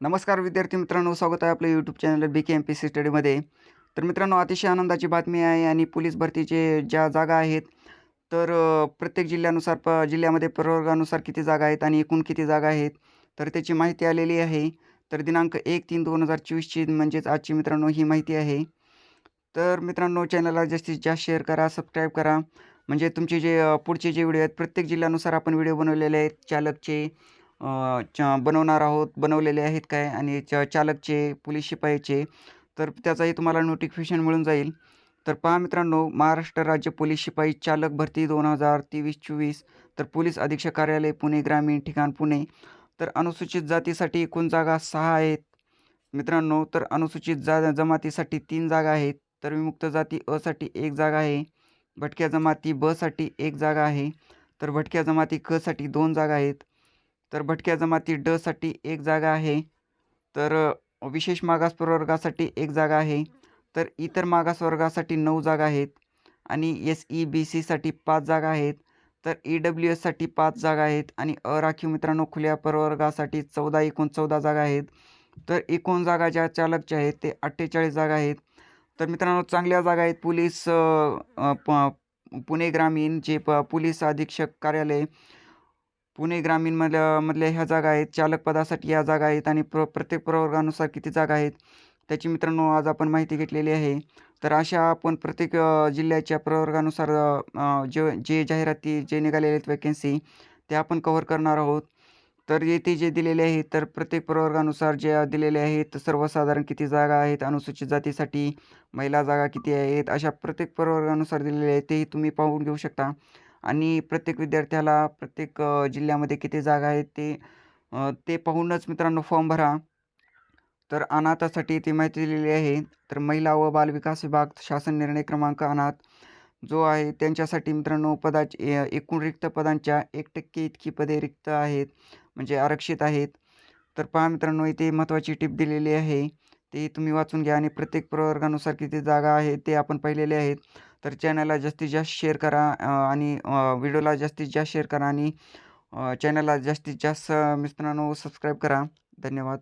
नमस्कार विद्यार्थी मित्रांनो स्वागत आहे आपल्या YouTube channel B K M P C स्टडीमध्ये तर मित्रांनो अतिशय आनंदाची बातमी आहे आणि पोलीस भरतीचे ज्या जागा आहेत तर प्रत्येक जिल्ह्यानुसार प जिल्ह्यामध्ये प्रवर्गानुसार किती जागा आहेत आणि एकूण किती जागा आहेत तर त्याची माहिती आलेली आहे. तर दिनांक एक तीन दोन हजार चोवीसची म्हणजेच आजची मित्रांनो ही माहिती आहे. तर मित्रांनो चॅनलला जास्तीत जास्त शेअर करा सबस्क्राईब करा. म्हणजे तुमचे जे पुढचे जे व्हिडिओ आहेत प्रत्येक जिल्ह्यानुसार आपण व्हिडिओ बनवलेले आहेत चालकचे च बनवणार आहोत बनवलेले आहेत काय आणि च चालकचे पोलीस शिपाईचे तर त्याचाही तुम्हाला नोटिफिकेशन मिळून जाईल. तर पहा मित्रांनो महाराष्ट्र राज्य पोलीस शिपाई चालक भरती दोन हजार तेवीस चोवीस तर पोलीस अधीक्षक कार्यालय पुणे ग्रामीण ठिकाण पुणे. तर अनुसूचित जातीसाठी एकूण जागा सहा आहेत. मित्रांनो तर अनुसूचित जा जमातीसाठी तीन जागा आहेत. तर विमुक्त जाती असाठी एक जागा आहे. भटक्या जमाती बसाठी एक जागा आहे. तर भटक्या जमाती क साठी दोन जागा आहेत. तर भटक्या जमाती ड साठी एक जागा आहे. तर विशेष मागास प्रवर्गासाठी एक जागा आहे. तर इतर मागास वर्गासाठी नऊ जागा आहेत. आणि एस ई बी सीसाठी पाच जागा आहेत. तर ई डब्ल्यू एससाठी पाच जागा आहेत. आणि अराखीव मित्रांनो खुल्या प्रवर्गासाठी चौदा एकूण चौदा जागा आहेत. तर एकूण जागा ज्या चालकच्या आहेत ते अठ्ठेचाळीस जागा आहेत. तर मित्रांनो चांगल्या जागा आहेत. पोलीस पुणे ग्रामीण जे प पोलीस अधीक्षक कार्यालय पुणे ग्रामीणमधल्या मधल्या ह्या जागा आहेत. चालक पदासाठी या जागा आहेत आणि प्र प्रत्येक प्रवर्गानुसार किती जागा आहेत त्याची मित्रांनो आज आपण माहिती घेतलेली आहे. तर अशा आपण प्रत्येक जिल्ह्याच्या प्रवर्गानुसार जे जे जाहिराती जे निघालेले आहेत वॅकेन्सी ते आपण कव्हर करणार आहोत. तर येथे जे दिलेले आहेत तर प्रत्येक प्रवर्गानुसार जे दिलेले आहेत सर्वसाधारण किती जागा आहेत अनुसूचित जातीसाठी महिला जागा किती आहेत अशा प्रत्येक प्रवर्गानुसार दिलेले आहेत तेही तुम्ही पाहून घेऊ शकता. आणि प्रत्येक विद्यार्थ्याला प्रत्येक जिल्ह्यामध्ये किती जागा आहेत ते ते पाहूनच मित्रांनो फॉर्म भरा. तर अनाथासाठी ती माहिती दिलेली आहे. तर महिला व बालविकास विभाग शासन निर्णय क्रमांक अनाथ जो आहे त्यांच्यासाठी मित्रांनो पदाचे एकूण रिक्त पदांच्या एक टक्के इतकी पदे रिक्त आहेत म्हणजे आरक्षित आहेत. तर पहा मित्रांनो इथे महत्त्वाची टीप दिलेली आहे. ते तुम्ही वाचून घ्या आणि प्रत्येक प्रवर्गानुसार किती जागा आहेत ते आपण पाहिलेले आहेत. तर चॅनलला जास्तीत जास्त शेअर करा आणि व्हिडिओला जास्तीत जास्त शेअर करा आणि चॅनलला जास्तीत जास्त मित्रांनो सबस्क्राईब करा. धन्यवाद.